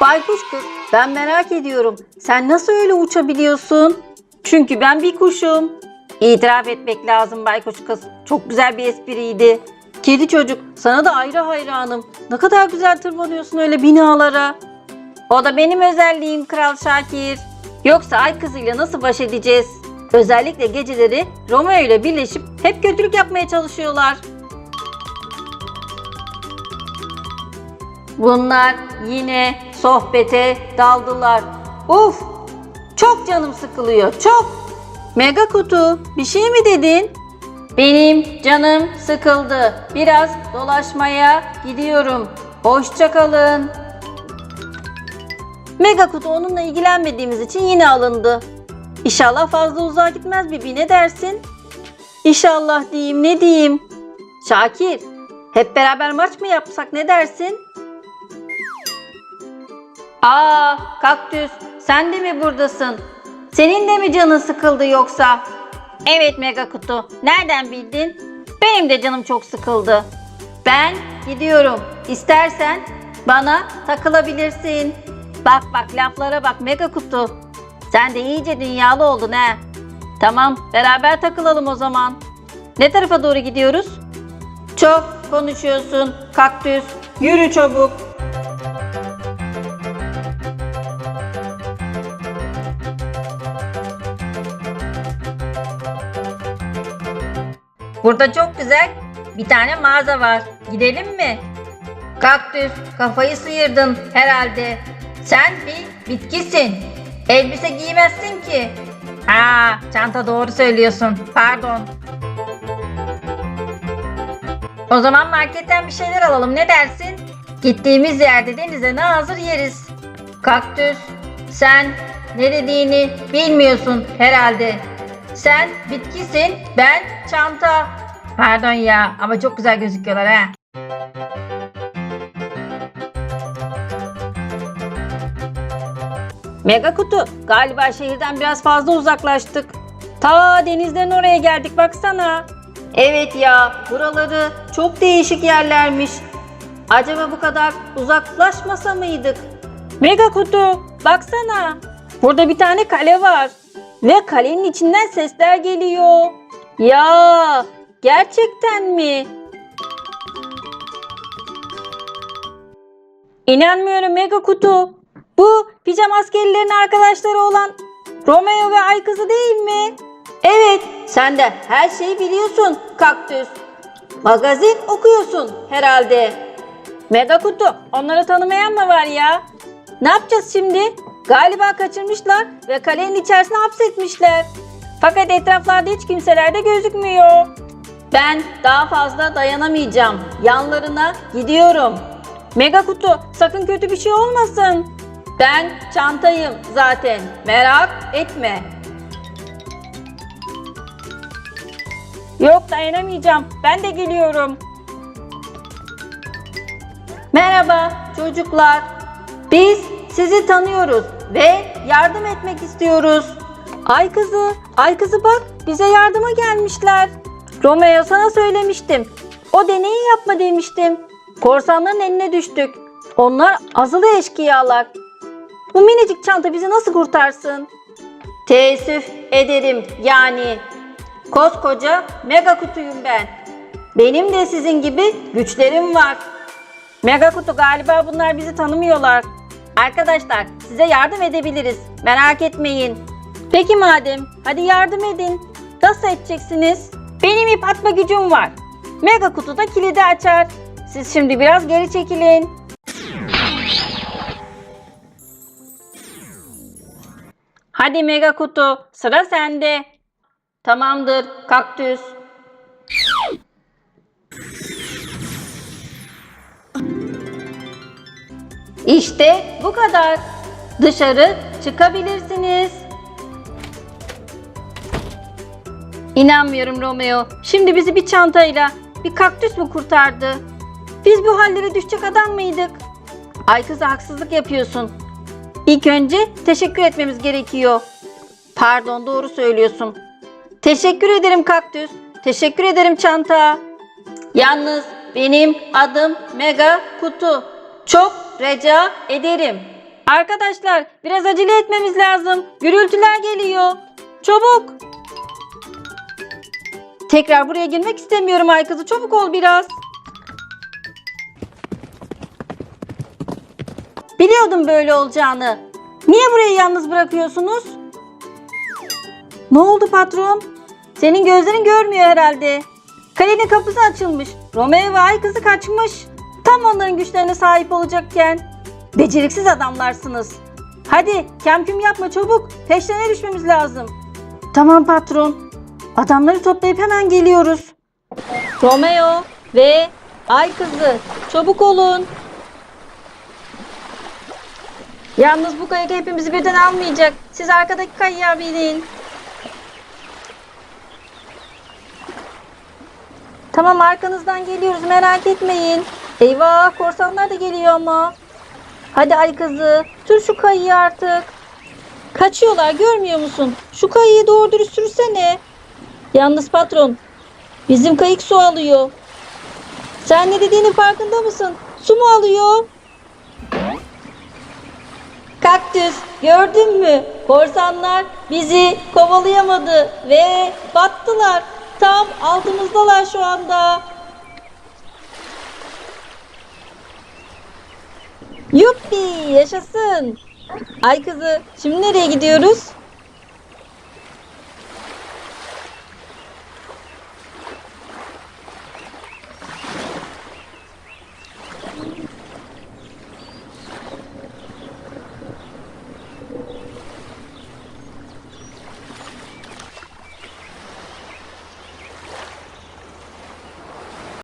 Baykuş kız ben merak ediyorum. Sen nasıl öyle uçabiliyorsun? Çünkü ben bir kuşum. İtiraf etmek lazım baykuş kız. Çok güzel bir espriydi. Kedi çocuk sana da ayrı hayranım. Ne kadar güzel tırmanıyorsun öyle binalara. O da benim özelliğim Kral Şakir. Yoksa ay kızıyla nasıl baş edeceğiz? Özellikle geceleri Romeo ile birleşip hep kötülük yapmaya çalışıyorlar. Bunlar yine sohbete daldılar. Uf! Çok canım sıkılıyor, çok. Mega kutu, bir şey mi dedin? Benim canım sıkıldı. Biraz dolaşmaya gidiyorum. Hoşça kalın. Mega kutu onunla ilgilenmediğimiz için yine alındı. İnşallah fazla uzağa gitmez Bibi ne dersin? İnşallah diyeyim ne diyeyim? Şakir hep beraber maç mı yapsak ne dersin? Aa kaktüs sen de mi buradasın? Senin de mi canın sıkıldı yoksa? Evet mega kutu nereden bildin? Benim de canım çok sıkıldı. Ben gidiyorum. İstersen bana takılabilirsin. Bak bak laflara bak mega kutu. Sen de iyice dünyalı oldun he. Tamam beraber takılalım o zaman. Ne tarafa doğru gidiyoruz? Çok konuşuyorsun kaktüs. Yürü çabuk. Burada çok güzel bir tane mağaza var. Gidelim mi? Kaktüs kafayı sıyırdın herhalde. Sen bir bitkisin. Elbise giymezsin ki. Aa, çanta doğru söylüyorsun. Pardon. O zaman marketten bir şeyler alalım ne dersin? Gittiğimiz yerde denize ne hazır yeriz. Kaktüs sen ne dediğini bilmiyorsun herhalde. Sen bitkisin ben çanta. Pardon ya ama çok güzel gözüküyorlar ha. Mega kutu galiba şehirden biraz fazla uzaklaştık. Ta denizden oraya geldik baksana. Evet ya buraları çok değişik yerlermiş. Acaba bu kadar uzaklaşmasa mıydık? Mega kutu baksana. Burada bir tane kale var. Ve kalenin içinden sesler geliyor. Ya gerçekten mi? İnanmıyorum Mega Kutu. Bu pijama askerlerin arkadaşları olan Romeo ve Ay kızı değil mi? Evet, sen de her şeyi biliyorsun kaktüs. Magazin okuyorsun herhalde. Mega Kutu, onları tanımayan mı var ya? Ne yapacağız şimdi? Galiba kaçırmışlar ve kalenin içerisine hapsetmişler. Fakat etraflarda hiç kimseler de gözükmüyor. Ben daha fazla dayanamayacağım. Yanlarına gidiyorum. Mega kutu sakın kötü bir şey olmasın. Ben çantayım zaten. Merak etme. Yok dayanamayacağım. Ben de geliyorum. Merhaba çocuklar. Biz sizi tanıyoruz ve yardım etmek istiyoruz. Ay kızı, ay kızı bak bize yardıma gelmişler. Romeo sana söylemiştim. O deneyi yapma demiştim. Korsanların eline düştük. Onlar azılı eşkıyalar. Bu minicik çanta bizi nasıl kurtarsın? Teessüf ederim yani. Koskoca mega kutuyum ben. Benim de sizin gibi güçlerim var. Mega kutu galiba bunlar bizi tanımıyorlar. Arkadaşlar size yardım edebiliriz. Merak etmeyin. Peki madem hadi yardım edin. Nasıl edeceksiniz? Benim ip atma gücüm var. Mega kutu da kilidi açar. Siz şimdi biraz geri çekilin. Hadi mega kutu sıra sende. Tamamdır kaktüs. İşte bu kadar. Dışarı çıkabilirsiniz. İnanmıyorum Romeo. Şimdi bizi bir çantayla bir kaktüs mü kurtardı? Biz bu hallere düşecek adam mıydık? Ay kıza haksızlık yapıyorsun. İlk önce teşekkür etmemiz gerekiyor. Pardon doğru söylüyorsun. Teşekkür ederim kaktüs. Teşekkür ederim çanta. Yalnız benim adım Mega Kutu. Çok rica ederim. Arkadaşlar biraz acele etmemiz lazım. Gürültüler geliyor. Çabuk. Tekrar buraya girmek istemiyorum ay kızı. Çabuk ol biraz. Biliyordum böyle olacağını. Niye burayı yalnız bırakıyorsunuz? Ne oldu patron? Senin gözlerin görmüyor herhalde. Kalenin kapısı açılmış. Romeo ve ay kızı kaçmış. Tam onların güçlerine sahip olacakken. Beceriksiz adamlarsınız. Hadi kemküm yapma çabuk. Peşlerine düşmemiz lazım. Tamam patron. Adamları toplayıp hemen geliyoruz. Romeo ve ay kızı çabuk olun. Yalnız bu kayık hepimizi birden almayacak. Siz arkadaki kayığa binin. Tamam arkanızdan geliyoruz merak etmeyin. Eyvah korsanlar da geliyor ama. Hadi ay kızı sür şu kayıyı artık. Kaçıyorlar görmüyor musun? Şu kayıyı doğru dürüst sürsene. Yalnız patron bizim kayık su alıyor. Sen ne dediğinin farkında mısın? Su mu alıyor? Kaktüs gördün mü? Korsanlar bizi kovalayamadı ve battılar. Tam altımızdalar şu anda. Yuppi yaşasın. Ay kızı şimdi nereye gidiyoruz?